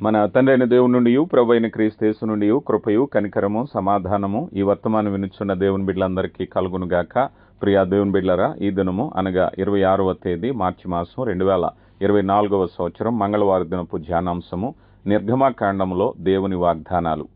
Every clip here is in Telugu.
మన తండ్రి అయిన దేవుని నుండి ప్రభు అయిన క్రీస్తేసు నుండి కృపయు కనికరము సమాధానము ఈ వర్తమానం వినుచున్న దేవుని బిడ్డలందరికీ కలుగునుగాక. ప్రియా దేవుని బిడ్డలరా ఈ దినము అనగా ఇరవై ఆరవ తేదీ మార్చి మాసం రెండు వేల ఇరవై నాలుగవ సంవత్సరం మంగళవారం దినపు ధ్యానాంశము నిర్గమాకాండంలో దేవుని వాగ్దానాలు.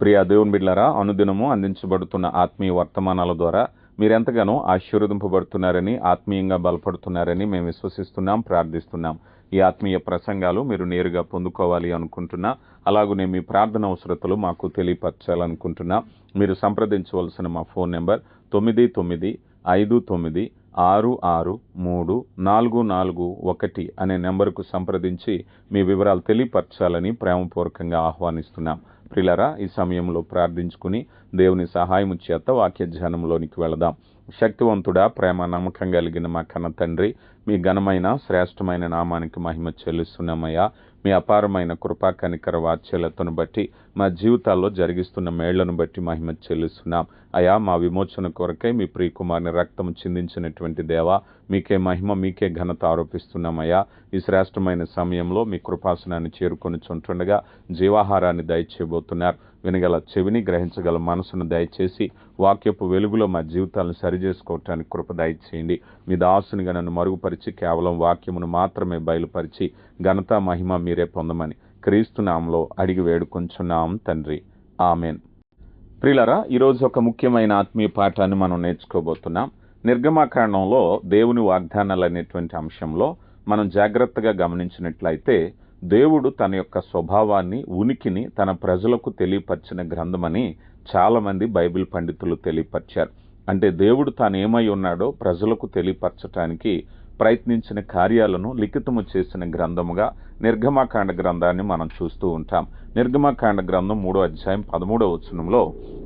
ప్రియా దేవుని బిడ్డలరా అనుదినము అందించబడుతున్న ఆత్మీయ వర్తమానాల ద్వారా మీరెంతగానో ఆశీర్వదింపబడుతున్నారని ఆత్మీయంగా బలపడుతున్నారని మేము విశ్వసిస్తున్నాం ప్రార్థిస్తున్నాం. ఈ ఆత్మీయ ప్రసంగాలు మీరు నేరుగా పొందుకోవాలి అనుకుంటున్నా అలాగనే మీ ప్రార్థన అవసరతలు మాకు తెలియపరచాలనుకుంటున్నా. మీరు సంప్రదించవలసిన మా ఫోన్ నెంబర్ తొమ్మిది తొమ్మిది ఐదు తొమ్మిది ఆరు ఆరు మూడు నాలుగు నాలుగు ఒకటి అనే నెంబర్కు సంప్రదించి మీ వివరాలు తెలియపరచాలని ప్రేమపూర్వకంగా ఆహ్వానిస్తున్నాం. ప్రిలరా ఈ సమయంలో ప్రార్థించుకుని దేవుని సహాయం చేత వాక్య ధ్యానంలోనికి వెళదాం. శక్తివంతుడా ప్రేమ నమ్మకం కలిగిన మా కన్న తండ్రి మీ ఘనమైన శ్రేష్టమైన నామానికి మహిమ చెల్లిస్తున్నామయ్యా. మీ అపారమైన కృపా కనికర వాత్సల్యతను బట్టి మా జీవితాల్లో జరిగిస్తున్న మేళ్ళను బట్టి మహిమ చెల్లిస్తున్నాం. అయా మా విమోచన కొరకై మీ ప్రియకుమారిని రక్తం చిందించినటువంటి దేవా మీకే మహిమ మీకే ఘనత ఆరోపిస్తున్నామయ్యా. ఈ శ్రేష్టమైన సమయంలో మీ కృపాసనాన్ని చేరుకొని చుంటుండగా జీవాహారాన్ని దయచేయబోతున్నారు. వినగల చెవిని గ్రహించగల మనసును దయచేసి వాక్యపు వెలుగులో మా జీవితాలను సరిచేసుకోవటానికి కృప దయచేయండి. మీ దాసునిగా నన్ను మరుగుపరిచి కేవలం వాక్యమును మాత్రమే బయలుపరిచి ఘనత మహిమ మీరే పొందమని క్రీస్తునామంలో అడిగి వేడుకొంచున్నాం తండ్రి. ఆమెన్. ప్రిలరా ఈరోజు ఒక ముఖ్యమైన ఆత్మీయ పాఠాన్ని మనం నేర్చుకోబోతున్నాం. నిర్గమాకాండంలో దేవుని వాగ్దానాలు అనేటువంటి అంశంలో మనం జాగ్రత్తగా గమనించినట్లయితే దేవుడు తన యొక్క స్వభావాన్ని ఉనికిని తన ప్రజలకు తెలియపరిచిన గ్రంథమని చాలామంది బైబిల్ పండితులు తెలియపరిచారు. అంటే దేవుడు తాను ఏమై ఉన్నాడో ప్రజలకు తెలియపరచటానికి ప్రయత్నించిన కార్యాలను లిఖితము చేసిన గ్రంథముగా నిర్గమాకాండ గ్రంథాన్ని మనం చూస్తూ ఉంటాం. నిర్గమాకాండ గ్రంథం మూడో అధ్యాయం పదమూడవ వచనంలో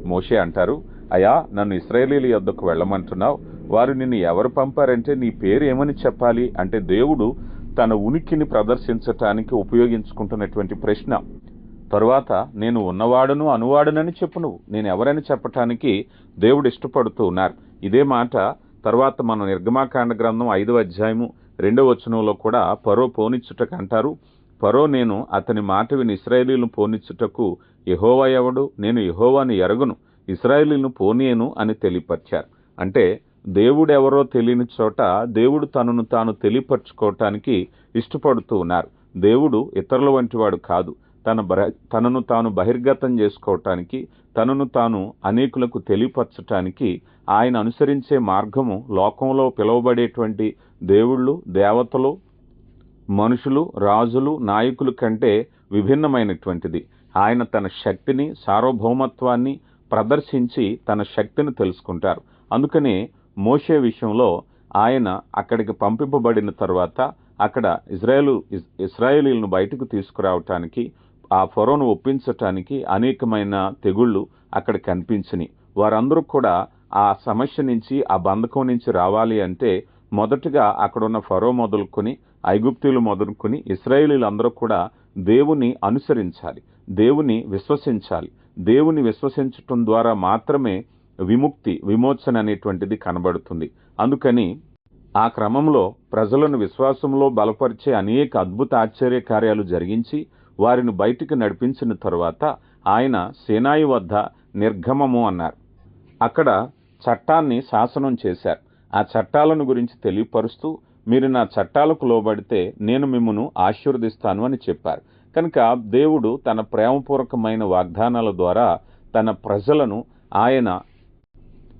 మోషే అంటారు అయా నన్ను ఇస్రాయేలీల యొద్దకు వెళ్ళమంటున్నావు. వారు నిన్ను ఎవరు పంపారంటే నీ పేరు ఏమని చెప్పాలి? అంటే దేవుడు తన ఉనికిని ప్రదర్శించటానికి ఉపయోగించుకుంటున్నటువంటి ప్రశ్న. తరువాత నేను ఉన్నవాడును అనువాడునని చెప్పు నువ్వు. నేను ఎవరని చెప్పటానికి దేవుడు ఇష్టపడుతూ ఉన్నారు. ఇదే మాట తర్వాత మనం నిర్గమాకాండ గ్రంథం ఐదవ అధ్యాయము రెండవ వచనంలో కూడా పరో పోనిచ్చుటకు అంటారు. పరో నేను అతని మాట విని ఇస్రాయేలీలను పోనిచ్చుటకు యహోవా ఎవడు? నేను యహోవాని ఎరగను ఇస్రాయేలీలను పోనీయను అని తెలియపరిచారు. అంటే దేవుడెవరో తెలియని చోట దేవుడు తనను తాను తెలియపరచుకోవటానికి ఇష్టపడుతూ ఉన్నారు. దేవుడు ఇతరుల వంటివాడు కాదు. తన తనను తాను బహిర్గతం చేసుకోవటానికి తనను తాను అనేకులకు తెలియపరచటానికి ఆయన అనుసరించే మార్గము లోకంలో పిలువబడేటువంటి దేవుళ్ళు దేవతలు మనుషులు రాజులు నాయకులు కంటే విభిన్నమైనటువంటిది. ఆయన తన శక్తిని సార్వభౌమత్వాన్ని ప్రదర్శించి తన శక్తిని తెలుసుకుంటారు. అందుకనే మోషే విషయంలో ఆయన అక్కడికి పంపింపబడిన తర్వాత అక్కడ ఇజ్రాయేలు ఇస్రాయేలీలను బయటకు తీసుకురావటానికి ఆ ఫరోను ఒప్పించటానికి అనేకమైన తెగుళ్ళు అక్కడ కనిపించినాయి. వారందరూ కూడా ఆ సమస్య నుంచి ఆ బంధకం నుంచి రావాలి అంటే మొదటగా అక్కడున్న ఫరో మొదలుకొని ఐగుప్తులు మొదలుకొని ఇస్రాయేలీలందరూ కూడా దేవుని అనుసరించాలి దేవుని విశ్వసించాలి. దేవుని విశ్వసించటం ద్వారా మాత్రమే విముక్తి విమోచన అనేటువంటిది కనబడుతుంది. అందుకని ఆ క్రమంలో ప్రజలను విశ్వాసంలో బలపరిచే అనేక అద్భుత ఆశ్చర్య కార్యాలు జరిగించి వారిని బయటికి నడిపించిన తరువాత ఆయన సేనాయి వద్ద నిర్గమము అన్నారు. అక్కడ చట్టాన్ని శాసనం చేశారు. ఆ చట్టాలను గురించి తెలియపరుస్తూ మీరు నా చట్టాలకు లోబడితే నేను మిమ్మను ఆశీర్వదిస్తాను అని చెప్పారు. కనుక దేవుడు తన ప్రేమపూర్వకమైన వాగ్దానాల ద్వారా తన ప్రజలను ఆయన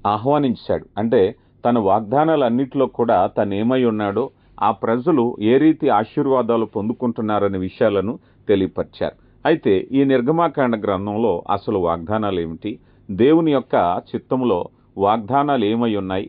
ఆహ్వానించాడు. అంటే తన వాగ్దానాలన్నింటిలో కూడా తను ఏమై ఉన్నాడో ఆ ప్రజలు ఏ రీతి ఆశీర్వాదాలు పొందుకుంటున్నారనే విషయాలను తెలియపరిచారు. అయితే ఈ నిర్గమాకాండ గ్రంథంలో అసలు వాగ్దానాలు ఏమిటి దేవుని యొక్క చిత్తంలో వాగ్దానాలు ఏమై ఉన్నాయి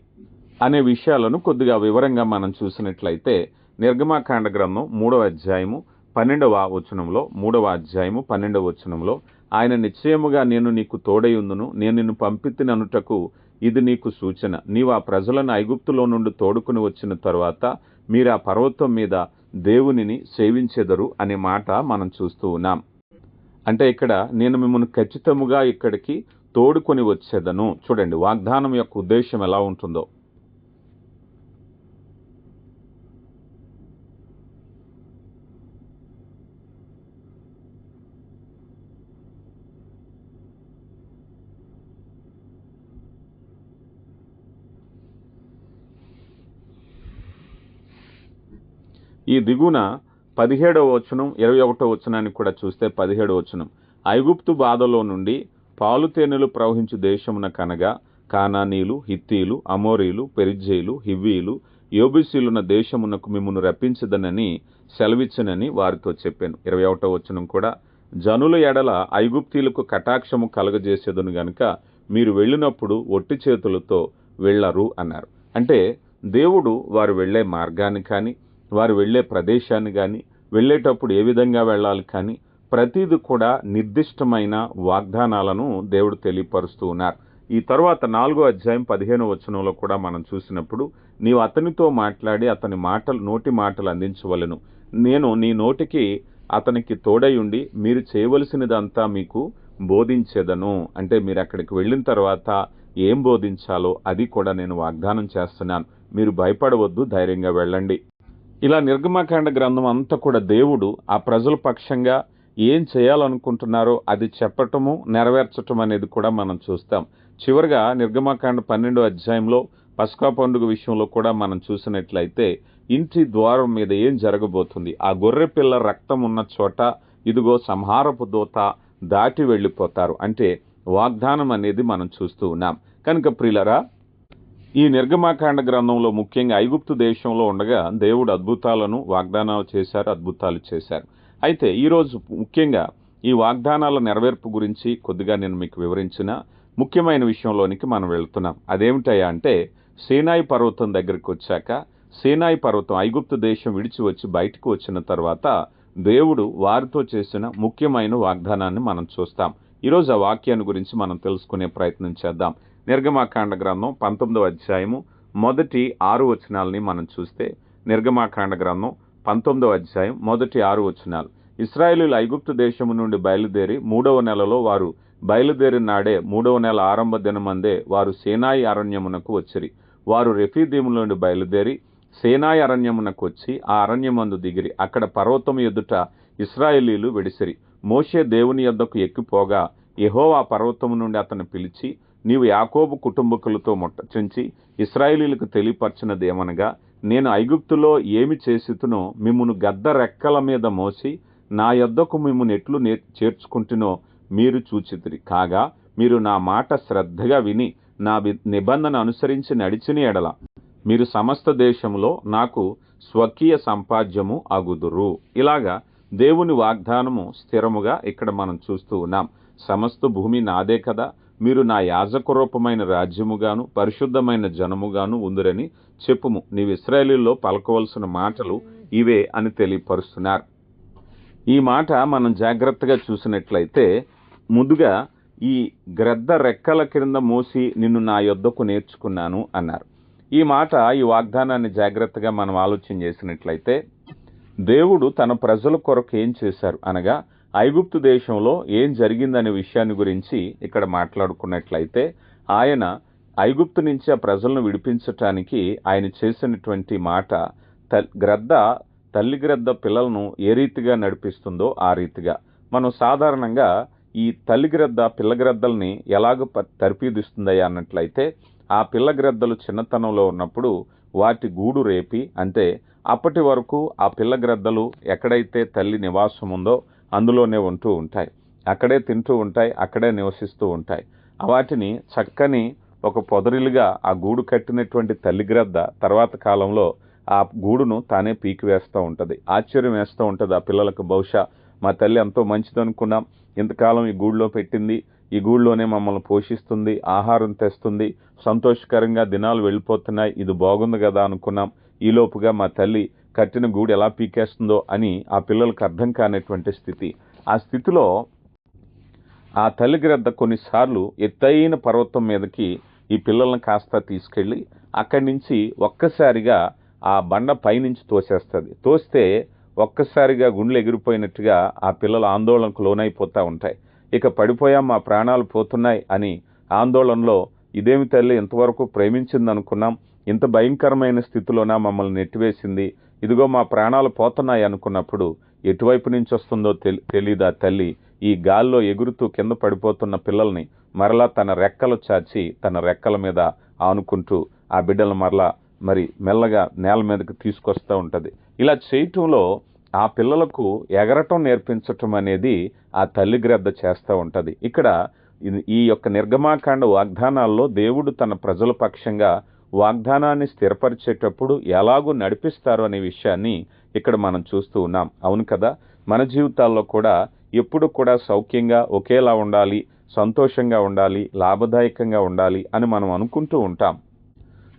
అనే విషయాలను కొద్దిగా వివరంగా మనం చూసినట్లయితే నిర్గమాకాండ గ్రంథం మూడవ అధ్యాయము పన్నెండవ వచనంలో మూడవ అధ్యాయము పన్నెండవ వచనంలో ఆయన నిశ్చయముగా నేను నీకు తోడయుందును నేను నిన్ను పంపితిననుటకు ఇది నీకు సూచన. నీవు ఆ ప్రజలను ఐగుప్తులో నుండి తోడుకుని వచ్చిన తరువాత మీరు ఆ పర్వతం మీద దేవునిని సేవించెదరు అనే మాట మనం చూస్తూ ఉన్నాం. అంటే ఇక్కడ నేను మిమ్మల్ని ఖచ్చితముగా ఇక్కడికి తోడుకొని వచ్చేదను. చూడండి వాగ్దానం యొక్క ఉద్దేశం ఎలా ఉంటుందో. ఈ దిగున పదిహేడవ వచనం ఇరవై ఒకటో వచనాన్ని కూడా చూస్తే పదిహేడవ వచనం. ఐగుప్తు బాధలో నుండి పాలు తేనెలు ప్రవహించు దేశమున కనగా కానానీలు హిత్తీలు అమోరీలు పెరిజ్జీలు హివ్వీలు యోబిసీలున్న దేశమునకు మిమ్మల్ని రప్పించదనని సెలవిచ్చనని వారితో చెప్పాను. ఇరవై ఒకటో వచనం కూడా జనుల ఎడల ఐగుప్తీలకు కటాక్షము కలగజేసేదను గనుక మీరు వెళ్ళినప్పుడు ఒట్టి చేతులతో వెళ్ళరు అన్నారు. అంటే దేవుడు వారు వెళ్ళే మార్గాన్ని కానీ వారు వెళ్ళే ప్రదేశాన్ని కానీ వెళ్ళేటప్పుడు ఏ విధంగా వెళ్ళాలి కానీ ప్రతిది కూడా నిర్దిష్టమైన వాగ్దానాలను దేవుడు తెలియపరుస్తూ ఉన్నారు. ఈ తర్వాత నాలుగో అధ్యాయం పదిహేను వచనంలో కూడా మనం చూసినప్పుడు నీవు అతనితో మాట్లాడి అతని మాటలు నోటి మాటలు అందించవలను. నేను నీ నోటికి అతనికి తోడై ఉండి మీరు చేయవలసినదంతా మీకు బోధించేదను. అంటే మీరు అక్కడికి వెళ్ళిన తర్వాత ఏం బోధించాలో అది కూడా నేను వాగ్దానం చేస్తున్నాను. మీరు భయపడవద్దు ధైర్యంగా వెళ్ళండి. ఇలా నిర్గమకాండ గ్రంథం అంతా కూడా దేవుడు ఆ ప్రజల పక్షంగా ఏం చేయాలనుకుంటున్నారో అది చెప్పటము నెరవేర్చటం అనేది కూడా మనం చూస్తాం. చివరిగా నిర్గమకాండ పన్నెండో అధ్యాయంలో పస్కా పండుగ విషయంలో కూడా మనం చూసినట్లయితే ఇంటి ద్వారం మీద ఏం జరగబోతుంది? ఆ గొర్రె పిల్ల రక్తం ఉన్న చోట ఇదిగో సంహారపు దూత దాటి వెళ్ళిపోతారు. అంటే వాగ్దానం అనేది మనం చూస్తూ ఉన్నాం. కనుక ప్రిలరా ఈ నిర్గమాకాండ గ్రంథంలో ముఖ్యంగా ఐగుప్తు దేశంలో ఉండగా దేవుడు అద్భుతాలను వాగ్దానాలు చేశారు అద్భుతాలు చేశారు. అయితే ఈరోజు ముఖ్యంగా ఈ వాగ్దానాల నెరవేర్పు గురించి కొద్దిగా నేను మీకు వివరించిన ముఖ్యమైన విషయంలోనికి మనం వెళ్తున్నాం. అదేమిటయ్యా అంటే సేనాయి పర్వతం దగ్గరికి వచ్చాక సేనాయి పర్వతం ఐగుప్తు దేశం విడిచి వచ్చి బయటకు వచ్చిన తర్వాత దేవుడు వారితో చేసిన ముఖ్యమైన వాగ్దానాన్ని మనం చూస్తాం. ఈరోజు ఆ వాక్యాన్ని గురించి మనం తెలుసుకునే ప్రయత్నం చేద్దాం. నిర్గమాకాండ గ్రంథం పంతొమ్మిదవ అధ్యాయము. మొదటి ఆరు వచనాలని మనం చూస్తే నిర్గమాకాండ గ్రంథం పంతొమ్మిదవ అధ్యాయం మొదటి ఆరు వచనాలు. ఇస్రాయేలీలు ఐగుప్తు దేశము నుండి బయలుదేరి మూడవ నెలలో వారు బయలుదేరిన నాడే మూడవ నెల ఆరంభ దినమందే వారు సేనాయి అరణ్యమునకు వచ్చిరి. వారు రెఫీదీము నుండి బయలుదేరి సేనాయి అరణ్యమునకు వచ్చి ఆ అరణ్యమందు దిగిరి. అక్కడ పర్వతం ఎదుట ఇస్రాయేలీలు విడిసిరి. మోషే దేవుని యొద్దకు ఎక్కిపోగా యహోవా పర్వతము నుండి అతను పిలిచి నీవు యాకోబు కుటుంబకులతో ముట్టచించి ఇస్రాయేలీలకు తెలియపరచినదేమనగా నేను ఐగుప్తులో ఏమి చేసితునో మిమ్మును గద్ద రెక్కల మీద మోసి నా యొద్దకు మిమ్మును ఎట్లు నే చేర్చుకుంటునో మీరు చూచితిరి. కాగా మీరు నా మాట శ్రద్ధగా విని నా నిబంధన అనుసరించి నడిచిన ఎడల. మీరు సమస్త దేశంలో నాకు స్వకీయ సంపాద్యము అగుదురు. ఇలాగా దేవుని వాగ్దానము స్థిరముగా ఇక్కడ మనం చూస్తూ ఉన్నాం. సమస్త భూమి నాదే కదా మీరు నా యాజకరూపమైన రాజ్యముగాను పరిశుద్ధమైన జనముగాను ఉందిరని చెప్పుము. నీవు ఇస్రాయేలీల్లో పలకవలసిన మాటలు ఇవే అని తెలియపరుస్తున్నారు. ఈ మాట మనం జాగ్రత్తగా చూసినట్లయితే ముందుగా ఈ గ్రద్ద రెక్కల క్రింద మోసి నిన్ను నా యొద్దకు నేర్చుకున్నాను అన్నారు. ఈ మాట ఈ వాగ్దానాన్ని జాగ్రత్తగా మనం ఆలోచన చేసినట్లయితే దేవుడు తన ప్రజల కొరకు ఏం చేశారు అనగా ఐగుప్తు దేశంలో ఏం జరిగిందనే విషయాన్ని గురించి ఇక్కడ మాట్లాడుకున్నట్లయితే ఆయన ఐగుప్తు నుంచి ఆ ప్రజలను విడిపించటానికి ఆయన చేసినటువంటి మాట త- గ్రద్ద తల్లి గ్రద్ద పిల్లలను ఏ రీతిగా నడిపిస్తుందో ఆ రీతిగా. మనం సాధారణంగా ఈ తల్లి గ్రద్ద పిల్ల గ్రద్దల్ని ఎలాగ ప- అన్నట్లయితే ఆ పిల్ల గ్రద్దలు చిన్నతనంలో ఉన్నప్పుడు వాటి గూడు రేపి అంటే అప్పటి వరకు ఆ పిల్ల గ్రద్దలు ఎక్కడైతే తల్లి నివాసం ఉందో అందులోనే ఉంటూ ఉంటాయి. అక్కడే తింటూ ఉంటాయి అక్కడే నివసిస్తూ ఉంటాయి. వాటిని చక్కని ఒక పొదరిలుగా ఆ గూడు కట్టినటువంటి తల్లి గ్రద్ద తర్వాత కాలంలో ఆ గూడును తానే పీకి వేస్తూ ఉంటుంది. ఆశ్చర్యం వేస్తూ ఉంటుంది ఆ పిల్లలకు. బహుశా మా తల్లి ఎంతో మంచిది అనుకున్నాం. ఇంతకాలం ఈ గూడులో పెట్టింది. ఈ గూడులోనే మమ్మల్ని పోషిస్తుంది ఆహారం తెస్తుంది. సంతోషకరంగా దినాలు వెళ్ళిపోతున్నాయి. ఇది బాగుంది కదా అనుకున్నాం. ఈలోపుగా మా తల్లి కట్టిన గూడు ఎలా పీకేస్తుందో అని ఆ పిల్లలకు అర్థం కానటువంటి స్థితి. ఆ స్థితిలో ఆ తల్లి గ్రద్ద కొన్నిసార్లు ఎత్తైన పర్వతం మీదకి ఈ పిల్లల్ని కాస్త తీసుకెళ్ళి అక్కడి నుంచి ఒక్కసారిగా ఆ బండ పైనుంచి తోసేస్తుంది. తోస్తే ఒక్కసారిగా గుండెలు ఎగిరిపోయినట్టుగా ఆ పిల్లలు ఆందోళనకు లోనైపోతూ ఉంటాయి. ఇక పడిపోయాం మా ప్రాణాలు పోతున్నాయి అని ఆందోళనలో ఇదేమి తల్లి ఇంతవరకు ప్రేమించింది అనుకున్నాం ఇంత భయంకరమైన స్థితిలోన మమ్మల్ని నెట్టివేసింది ఇదిగో మా ప్రాణాలు పోతున్నాయి అనుకున్నప్పుడు ఎటువైపు నుంచి వస్తుందో తెలి తెలీదా తల్లి? ఈ గాల్లో ఎగురుతూ కింద పడిపోతున్న పిల్లల్ని మరలా తన రెక్కలు చాచి తన రెక్కల మీద ఆనుకుంటూ ఆ బిడ్డలు మరలా మరి మెల్లగా నేల మీదకి తీసుకొస్తూ ఉంటుంది. ఇలా చేయటంలో ఆ పిల్లలకు ఎగరటం నేర్పించటం అనేది ఆ తల్లి గ్రద్ద చేస్తూ ఉంటుంది. ఇక్కడ ఈ యొక్క నిర్గమాకాండ వాగ్దానాల్లో దేవుడు తన ప్రజల పక్షంగా వాగ్దానాన్ని స్థిరపరిచేటప్పుడు ఎలాగూ నడిపిస్తారు అనే విషయాన్ని ఇక్కడ మనం చూస్తూ ఉన్నాం. అవును కదా? మన జీవితాల్లో కూడా ఎప్పుడు కూడా సౌఖ్యంగా ఒకేలా ఉండాలి సంతోషంగా ఉండాలి లాభదాయకంగా ఉండాలి అని మనం అనుకుంటూ ఉంటాం.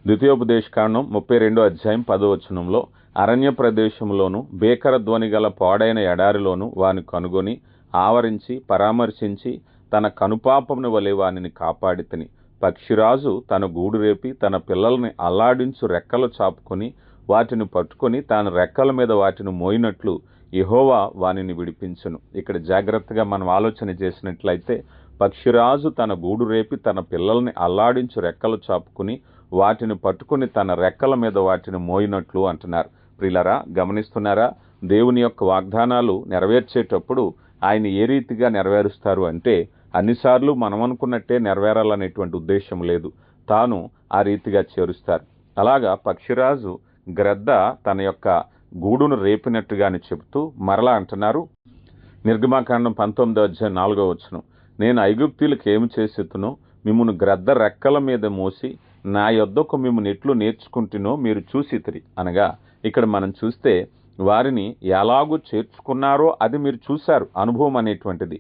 ద్వితీయోపదేశ కాండం ముప్పై రెండో అధ్యాయం పదవచనంలో అరణ్య ప్రదేశంలోను బేకర ధ్వని గల పాడైన ఎడారిలోను వాని కనుగొని ఆవరించి పరామర్శించి తన కనుపాపమును వలె వానిని కాపాడితిని. పక్షిరాజు తన గూడు రేపి తన పిల్లల్ని అల్లాడించు రెక్కలు చాపుకొని వాటిని పట్టుకొని తాను రెక్కల మీద వాటిని మోయినట్లు ఇహోవా వానిని విడిపించును. ఇక్కడ జాగ్రత్తగా మనం ఆలోచన చేసినట్లయితే పక్షిరాజు తన గూడు రేపి తన పిల్లల్ని అల్లాడించు రెక్కలు చాపుకుని వాటిని పట్టుకుని తన రెక్కల మీద వాటిని మోయినట్లు అంటున్నారు. ప్రిలరా గమనిస్తున్నారా? దేవుని యొక్క వాగ్దానాలు నెరవేర్చేటప్పుడు ఆయన ఏ రీతిగా నెరవేరుస్తారు అంటే అన్నిసార్లు మనం అనుకున్నట్టే నెరవేరాలనేటువంటి ఉద్దేశం లేదు. తాను ఆ రీతిగా చేరుస్తారు. అలాగా పక్షిరాజు గ్రద్ద తన యొక్క గూడును రేపినట్టుగాని చెబుతూ మరలా అంటున్నారు. నిర్గమాకాండం పంతొమ్మిదో అధ్యాయం నాలుగో వచ్చును నేను ఐగుప్తీలకు ఏమి చేసేతునో మిమ్మను గ్రద్ద రెక్కల మీద మోసి నా యొద్దకు మిమ్మల్ని ఎట్లు నేర్చుకుంటునో మీరు చూసితిరి అనగా ఇక్కడ మనం చూస్తే వారిని ఎలాగూ చేర్చుకున్నారో అది మీరు చూశారు. అనుభవం అనేటువంటిది.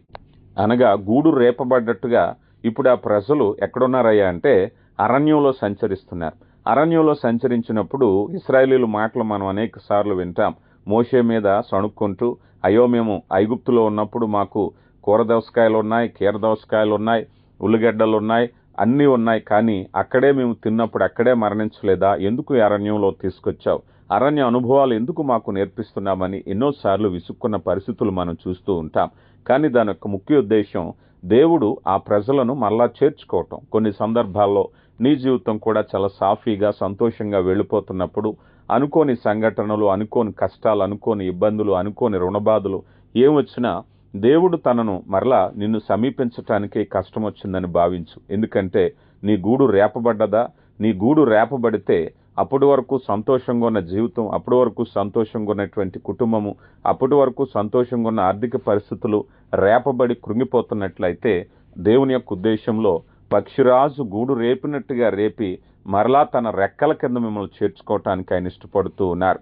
అనగా గూడు రేపబడ్డట్టుగా ఇప్పుడు ఆ ప్రజలు ఎక్కడున్నారయ్యా అంటే అరణ్యంలో సంచరిస్తున్నారు. అరణ్యంలో సంచరించినప్పుడు ఇస్రాయేలీలు మాటలు మనం అనేక సార్లు వింటాం. మోషే మీద సణుక్కుంటూ అయ్యో మేము ఐగుప్తులో ఉన్నప్పుడు మాకు కూర దోసకాయలు ఉన్నాయి కీర దోసకాయలు ఉన్నాయి ఉల్లిగడ్డలు ఉన్నాయి అన్నీ ఉన్నాయి. కానీ అక్కడే మేము తిన్నప్పుడు అక్కడే మరణించలేదా? ఎందుకు అరణ్యంలో తీసుకొచ్చావు? అరణ్య అనుభవాలు ఎందుకు మాకు నేర్పిస్తున్నామని ఎన్నోసార్లు విసుక్కున్న పరిస్థితులు మనం చూస్తూ ఉంటాం. కానీ దాని యొక్క ముఖ్య ఉద్దేశం దేవుడు ఆ ప్రజలను మళ్ళా చేర్చుకోవటం. కొన్ని సందర్భాల్లో నీ జీవితం కూడా చాలా సాఫీగా సంతోషంగా వెళ్ళిపోతున్నప్పుడు అనుకోని సంఘటనలు అనుకోని కష్టాలు అనుకోని ఇబ్బందులు అనుకోని రుణబాధలు ఏమొచ్చినా దేవుడు తనను మరలా నిన్ను సమీపించటానికే కష్టం వచ్చిందని భావించు. ఎందుకంటే నీ గూడు రేపబడ్డదా? నీ గూడు రేపబడితే అప్పటి వరకు సంతోషంగా ఉన్న జీవితం అప్పటి వరకు సంతోషంగా ఉన్నటువంటి కుటుంబము అప్పటి వరకు సంతోషంగా ఉన్న ఆర్థిక పరిస్థితులు రేపబడి కృంగిపోతున్నట్లయితే దేవుని యొక్క ఉద్దేశంలో పక్షిరాజు గూడు రేపినట్టుగా రేపి మరలా తన రెక్కల కింద మిమ్మల్ని చేర్చుకోవటానికి ఆయన ఇష్టపడుతూ ఉన్నారు.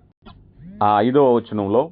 ఆ ఐదవ వచనంలో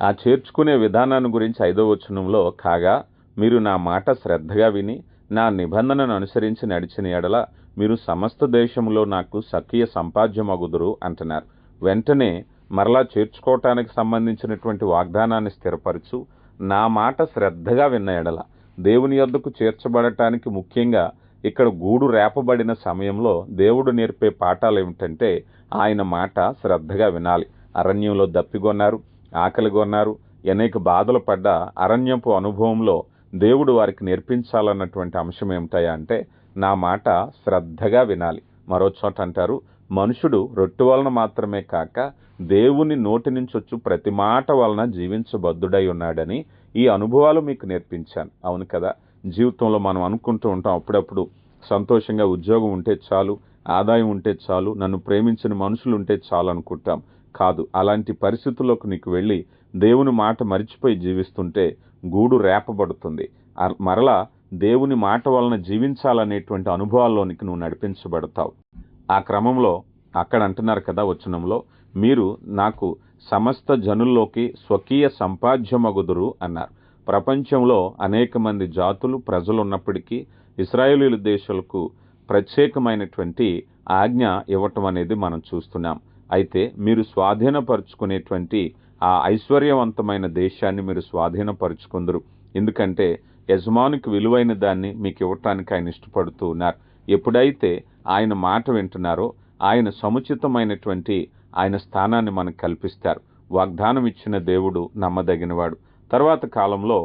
ఆ చేర్చుకునే విధానాన్ని గురించి ఐదవ వచనంలో కాగా మీరు నా మాట శ్రద్ధగా విని నా నిబంధనను అనుసరించి నడిచిన ఎడల మీరు సమస్త దేశంలో నాకు సఖీయ సంపాద్యమగుదురు అంటున్నారు. వెంటనే మరలా చేర్చుకోవటానికి సంబంధించినటువంటి వాగ్దానాన్ని స్థిరపరచు. నా మాట శ్రద్ధగా విన్న ఎడల దేవుని యొద్దకు చేర్చబడటానికి ముఖ్యంగా ఇక్కడ గూడు రేపబడిన సమయంలో దేవుడు నేర్పే పాఠాలు ఏమిటంటే ఆయన మాట శ్రద్ధగా వినాలి. అరణ్యంలో దప్పిగొన్నారు ఆకలిగొన్నారు అనేక బాధలు పడ్డ అరణ్యపు అనుభవంలో దేవుడు వారికి నేర్పించాలన్నటువంటి అంశం ఏమిటాయా అంటే నా మాట శ్రద్ధగా వినాలి. మరో చోట అంటారు మనుషుడు రొట్టె వలన మాత్రమే కాక దేవుని నోటి నుంచి వచ్చు ప్రతి మాట వలన జీవించబద్ధుడై ఉన్నాడని ఈ అనుభవాలు మీకు నేర్పించాను. అవును కదా? జీవితంలో మనం అనుకుంటూ ఉంటాం అప్పుడప్పుడు సంతోషంగా ఉద్యోగం ఉంటే చాలు ఆదాయం ఉంటే చాలు నన్ను ప్రేమించిన మనుషులు ఉంటే చాలు అనుకుంటాం. కాదు అలాంటి పరిస్థితుల్లోకి నీకు వెళ్ళి దేవుని మాట మరిచిపోయి జీవిస్తుంటే గూడు రేపబడుతుంది. మరలా దేవుని మాట వలన జీవించాలనేటువంటి అనుభవాల్లోనికి నువ్వు నడిపించబడతావు. ఆ క్రమంలో అక్కడ అంటున్నారు కదా వచనంలో మీరు నాకు సమస్త జనుల్లోకి స్వకీయ సంపాద్యమగుదురు అన్నారు. ప్రపంచంలో అనేక మంది జాతులు ప్రజలు ఉన్నప్పటికీ ఇస్రాయేలీల దేశాలకు ప్రత్యేకమైనటువంటి ఆజ్ఞ ఇవ్వటం అనేది మనం చూస్తున్నాం. అయితే మీరు స్వాధీనపరుచుకునేటువంటి ఆ ఐశ్వర్యవంతమైన దేశాన్ని మీరు స్వాధీనపరుచుకుందరు. ఎందుకంటే యజమానికి విలువైన దాన్ని మీకు ఇవ్వటానికి ఆయన ఇష్టపడుతూ ఉన్నారు. ఎప్పుడైతే ఆయన మాట వింటున్నారో ఆయన సముచితమైనటువంటి ఆయన స్థానాన్ని మనకు కల్పిస్తారు. వాగ్దానం ఇచ్చిన దేవుడు నమ్మదగినవాడు. తర్వాత కాలంలో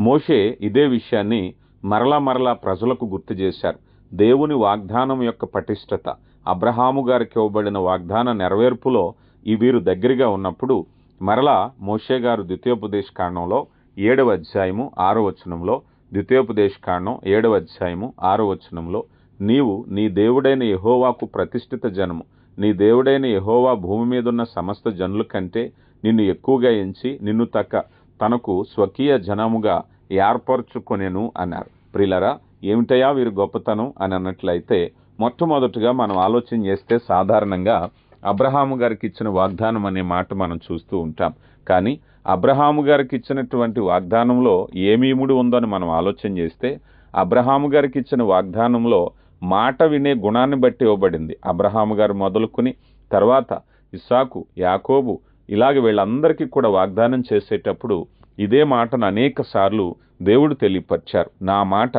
మోషే ఇదే విషయాన్ని మరలా మరలా ప్రజలకు గుర్తు చేశారు. దేవుని వాగ్దానం యొక్క పటిష్టత అబ్రహాము గారికి ఇవ్వబడిన వాగ్దాన నెరవేర్పులో ఈ వీరు దగ్గరగా ఉన్నప్పుడు మరలా మోషే గారు ద్వితీయోపదేశ కారణంలో ఏడవ అధ్యాయము ఆరో వచనంలో ద్వితీయోపదేశకాండం ఏడవ అధ్యాయము ఆరో వచనంలో నీవు నీ దేవుడైన యహోవాకు ప్రతిష్ఠిత జనము. నీ దేవుడైన యహోవా భూమి మీద ఉన్న సమస్త జనుల కంటే నిన్ను ఎక్కువగా ఎంచి నిన్ను తక్క తనకు స్వకీయ జనముగా ఏర్పరచుకొనెను అన్నారు. ప్రిలరా ఏమిటయా వీరు గొప్పతనం అని అన్నట్లయితే మొట్టమొదటిగా మనం ఆలోచన చేస్తే సాధారణంగా అబ్రహాము గారికి ఇచ్చిన వాగ్దానం అనే మాట మనం చూస్తూ ఉంటాం. కానీ అబ్రహాము గారికి ఇచ్చినటువంటి వాగ్దానంలో ఏమీముడు ఉందని మనం ఆలోచన చేస్తే అబ్రహాము గారికి ఇచ్చిన వాగ్దానంలో మాట వినే గుణాన్ని బట్టి ఇవ్వబడింది. అబ్రహాము గారు మొదలుకొని తర్వాత ఇస్సాకు యాకోబు ఇలాగ వీళ్ళందరికీ కూడా వాగ్దానం చేసేటప్పుడు ఇదే మాటను అనేక సార్లు దేవుడు తెలియపరిచారు. నా మాట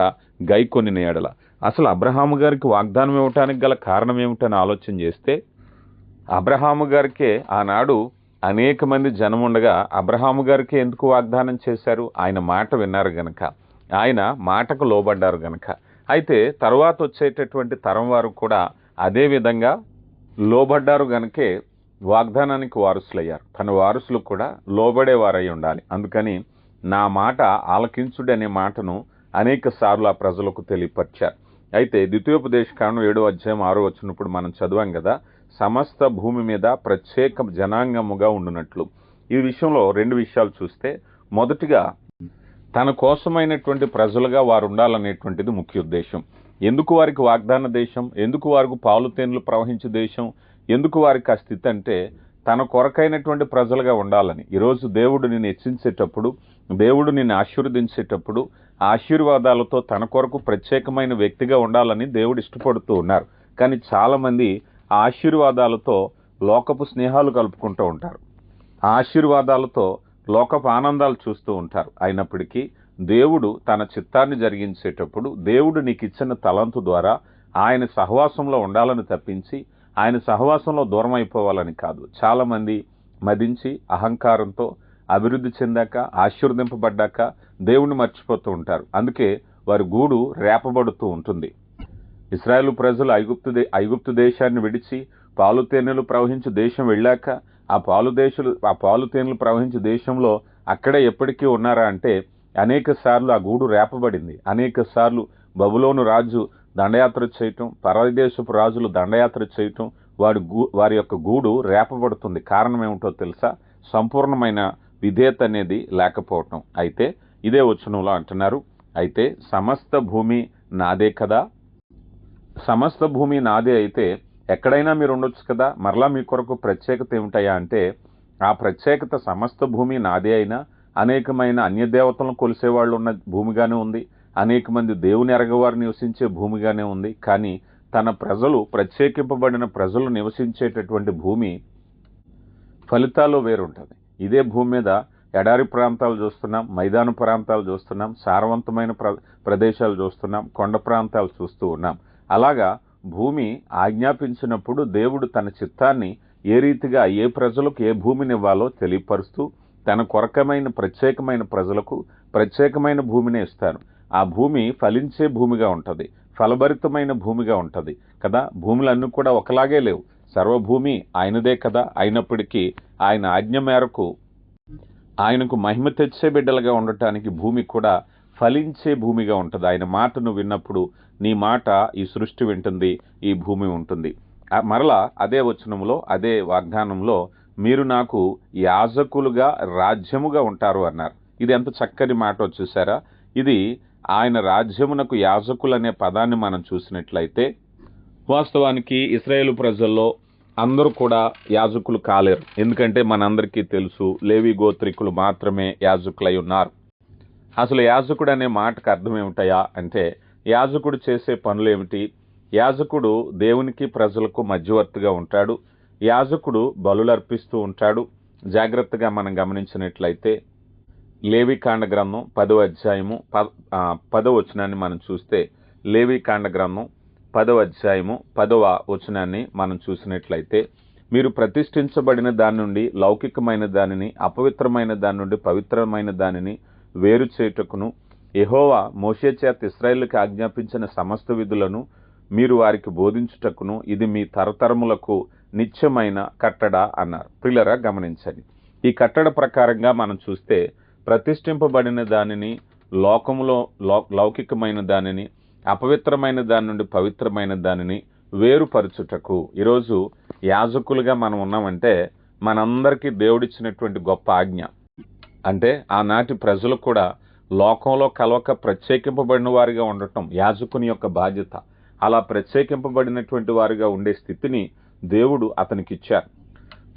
గైకొని ఎడల. అసలు అబ్రహాము గారికి వాగ్దానం ఇవ్వటానికి గల కారణం ఏమిటని ఆలోచన చేస్తే అబ్రహాము గారికే ఆనాడు అనేక మంది జనం ఉండగా అబ్రహాము గారికి ఎందుకు వాగ్దానం చేశారు? ఆయన మాట విన్నారు గనక. ఆయన మాటకు లోబడ్డారు గనక. అయితే తర్వాత వచ్చేటటువంటి తరం వారు కూడా అదే విధంగా లోబడ్డారు గనకే వాగ్దానానికి వారసులయ్యారు. తన వారసులు కూడా లోబడేవారై ఉండాలి. అందుకని నా మాట ఆలకించుడు అనే మాటను అనేక సార్లు ఆ ప్రజలకు తెలియపరిచారు. అయితే ద్వితీయోపదేశ కాండం ఏడో అధ్యాయం ఆరో వచ్చినప్పుడు మనం చదివాం కదా. సమస్త భూమి మీద ప్రత్యేక జనాంగముగా ఉండునట్లు. ఈ విషయంలో రెండు విషయాలు చూస్తే మొదటిగా తన కోసమైనటువంటి ప్రజలుగా వారు ఉండాలనేటువంటిది ముఖ్య ఉద్దేశం. ఎందుకు వారికి వాగ్దాన దేశం? ఎందుకు వారికి పాలుతేనెలు ప్రవహించే దేశం? ఎందుకు వారికి ఆ స్థితి అంటే తన కొరకైనటువంటి ప్రజలుగా ఉండాలని. ఈరోజు దేవుడు నిన్ను హెచ్చించేటప్పుడు దేవుడు నిన్ను ఆశీర్వదించేటప్పుడు ఆశీర్వాదాలతో తన కొరకు ప్రత్యేకమైన వ్యక్తిగా ఉండాలని దేవుడు ఇష్టపడుతూ ఉన్నారు. కానీ చాలామంది ఆశీర్వాదాలతో లోకపు స్నేహాలు కలుపుకుంటూ ఉంటారు. ఆశీర్వాదాలతో లోకపు ఆనందాలు చూస్తూ ఉంటారు. అయినప్పటికీ దేవుడు తన చిత్తాన్ని జరిగించేటప్పుడు దేవుడు నీకు ఇచ్చిన తలంతు ద్వారా ఆయన సహవాసంలో ఉండాలని తప్పించి ఆయన సహవాసంలో దూరం అయిపోవాలని కాదు. చాలామంది మదించి అహంకారంతో అభివృద్ధి చెందాక ఆశీర్వదింపబడ్డాక దేవుణ్ణి మర్చిపోతూ ఉంటారు. అందుకే వారి గూడు రేపబడుతూ ఉంటుంది. ఇస్రాయేల్ ప్రజలు ఐగుప్తు దే ఐగుప్తు దేశాన్ని విడిచి పాలు తేనెలు ప్రవహించు దేశం వెళ్ళాక ఆ పాలు దేశాలు ఆ పాలు తేనెలు ప్రవహించే దేశంలో అక్కడే ఎప్పటికీ ఉన్నారా అంటే అనేక సార్లు ఆ గూడు రేపబడింది. అనేక సార్లు బబులోను రాజు దండయాత్ర చేయటం పరదేశపు రాజులు దండయాత్ర చేయటం వారి గూ వారి యొక్క గూడు రేపబడుతుంది. కారణం ఏమిటో తెలుసా? సంపూర్ణమైన విధేయత అనేది లేకపోవటం. అయితే ఇదే వచనంలో అంటున్నారు. అయితే సమస్త భూమి నాదే కదా? సమస్త భూమి నాదే అయితే ఎక్కడైనా మీరు ఉండొచ్చు కదా? మరలా మీ కొరకు ప్రత్యేకత ఏమిటయా అంటే ఆ ప్రత్యేకత సమస్త భూమి నాదే అయినా అనేకమైన అన్య దేవతలను కొలిసేవాళ్ళు ఉన్న భూమిగానే ఉంది. అనేక మంది దేవుని ఎరగవారు నివసించే భూమిగానే ఉంది. కానీ తన ప్రజలు ప్రత్యేకింపబడిన ప్రజలు నివసించేటటువంటి భూమి ఫలితాలు వేరుంటుంది. ఇదే భూమి మీద ఎడారి ప్రాంతాలు చూస్తున్నాం మైదాన ప్రాంతాలు చూస్తున్నాం సారవంతమైన ప్ర ప్రదేశాలు చూస్తున్నాం కొండ ప్రాంతాలు చూస్తూ ఉన్నాం. అలాగా భూమి ఆజ్ఞాపించినప్పుడు దేవుడు తన చిత్తాన్ని ఏ రీతిగా ఏ ప్రజలకు ఏ భూమిని ఇవ్వాలో తెలియపరుస్తూ తన కొరకమైన ప్రత్యేకమైన ప్రజలకు ప్రత్యేకమైన భూమిని ఇస్తాను ఆ భూమి ఫలించే భూమిగా ఉంటుంది ఫలభరితమైన భూమిగా ఉంటుంది కదా? భూములన్నీ కూడా ఒకలాగే లేవు. సర్వభూమి ఆయనదే కదా? అయినప్పటికీ ఆయన ఆజ్ఞ మేరకు ఆయనకు మహిమ తెచ్చే బిడ్డలుగా ఉండటానికి భూమి కూడా ఫలించే భూమిగా ఉంటుంది. ఆయన మాటను విన్నప్పుడు నీ మాట ఈ సృష్టి వింటుంది ఈ భూమి ఉంటుంది. మరలా అదే వచనంలో అదే వాగ్దానంలో మీరు నాకు యాజకులుగా రాజ్యముగా ఉంటారు అన్నారు. ఇది ఎంత చక్కని మాట వచ్చేసారా ఇది ఆయన రాజ్యమునకు యాజకులు అనే పదాన్ని మనం చూసినట్లయితే వాస్తవానికి ఇస్రాయేల్ ప్రజల్లో అందరూ కూడా యాజకులు కాలేరు. ఎందుకంటే మనందరికీ తెలుసు లేవి గోత్రికులు మాత్రమే యాజకులై ఉన్నారు. అసలు యాజకుడు అనే మాటకు అర్థం ఏమిటయా అంటే యాజకుడు చేసే పనులు ఏమిటి యాజకుడు దేవునికి ప్రజలకు మధ్యవర్తిగా ఉంటాడు. యాజకుడు బలులర్పిస్తూ ఉంటాడు. జాగ్రత్తగా మనం గమనించినట్లయితే లేవికాండ గ్రంథం పదో అధ్యాయము పద పదో వచనాన్ని మనం చూస్తే లేవికాండ గ్రంథం పదవ అధ్యాయము పదవ వచనాన్ని మనం చూసినట్లయితే మీరు ప్రతిష్ఠించబడిన దాని నుండి లౌకికమైన దానిని అపవిత్రమైన దాని నుండి పవిత్రమైన దానిని వేరు చేయుటకును ఎహోవా మోషే చేత ఇస్రాయేల్కి ఆజ్ఞాపించిన సమస్త విధులను మీరు వారికి బోధించుటకును ఇది మీ తరతరములకు నిత్యమైన కట్టడ అన్నారు. పిల్లరా గమనించండి. ఈ కట్టడ ప్రకారంగా మనం చూస్తే ప్రతిష్ఠింపబడిన దానిని లోకములో లౌ- లౌకికమైన దానిని అపవిత్రమైన దాని నుండి పవిత్రమైన దానిని వేరుపరచుటకు. ఈరోజు యాజకులుగా మనం ఉన్నామంటే మనందరికీ దేవుడిచ్చినటువంటి గొప్ప ఆజ్ఞ. అంటే ఆనాటి ప్రజలు కూడా లోకంలో కలవక ప్రత్యేకింపబడిన వారిగా ఉండటం యాజకుని యొక్క బాధ్యత. అలా ప్రత్యేకింపబడినటువంటి వారిగా ఉండే స్థితిని దేవుడు అతనికి ఇచ్చారు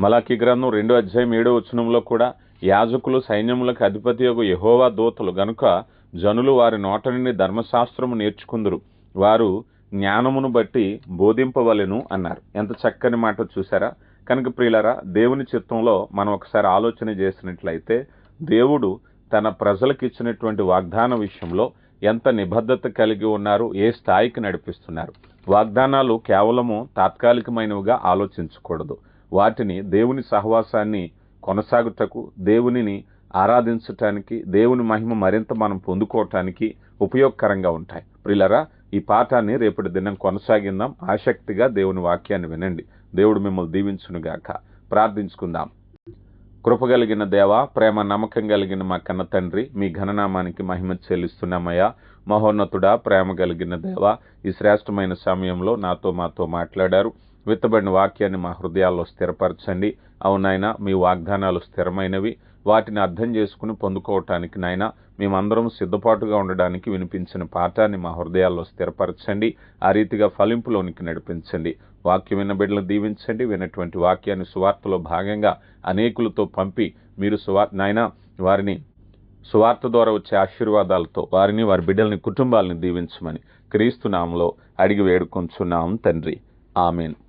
మలాకి గ్రంథం రెండో అధ్యాయం ఏడో వచనంలో కూడా యాజకులు సైన్యములకు అధిపతి యొక్క యహోవా దూతలు గనుక జనులు వారి నోట నుండి ధర్మశాస్త్రము నేర్చుకుందరు. వారు జ్ఞానమును బట్టి బోధింపవలెను అన్నారు. ఎంత చక్కని మాట చూసారా? కనుక ప్రియులరా దేవుని చిత్తంలో మనం ఒకసారి ఆలోచన చేసినట్లయితే దేవుడు తన ప్రజలకు ఇచ్చినటువంటి వాగ్దాన విషయంలో ఎంత నిబద్ధత కలిగి ఉన్నారు ఏ స్థాయికి నడిపిస్తున్నారు. వాగ్దానాలు కేవలము తాత్కాలికమైనవిగా ఆలోచించకూడదు. వాటిని దేవుని సహవాసాన్ని కొనసాగుటకు దేవునిని ఆరాధించటానికి దేవుని మహిమ మరింత మనం పొందుకోవటానికి ఉపయోగకరంగా ఉంటాయి. ప్రిలరా ఈ పాఠాన్ని రేపటి దినం కొనసాగిందాం ఆసక్తిగా దేవుని వాక్యాన్ని వినండి. దేవుడు మిమ్మల్ని దీవించునుగాక. ప్రార్థించుకుందాం. కృపగలిగిన దేవ ప్రేమ నమ్మకం కలిగిన మా కన్న తండ్రి మీ ఘననామానికి మహిమ చెల్లిస్తున్నామయ్యా. మహోన్నతుడా ప్రేమ కలిగిన దేవ ఈ శ్రేష్టమైన సమయంలో నాతో మాతో మాట్లాడారు. విత్తబడిన వాక్యాన్ని మా హృదయాల్లో స్థిరపరచండి. అవునైనా మీ వాగ్దానాలు స్థిరమైనవి. వాటిని అర్థం చేసుకుని పొందుకోవటానికి నాయన మేమందరం సిద్ధపాటుగా ఉండడానికి వినిపించిన పాఠాన్ని మా హృదయాల్లో స్థిరపరచండి. ఆ రీతిగా ఫలింపులోనికి నడిపించండి. వాక్యం విన్న బిడ్డలు దీవించండి. విన్నటువంటి వాక్యాన్ని సువార్తలో భాగంగా అనేకులతో పంపి మీరు సువార్ నాయన వారిని సువార్త ద్వారా వచ్చే ఆశీర్వాదాలతో వారిని వారి బిడ్డల్ని కుటుంబాలని దీవించమని క్రీస్తు నామంలో అడిగి వేడుకొంచున్నాం తండ్రి. ఆమెను.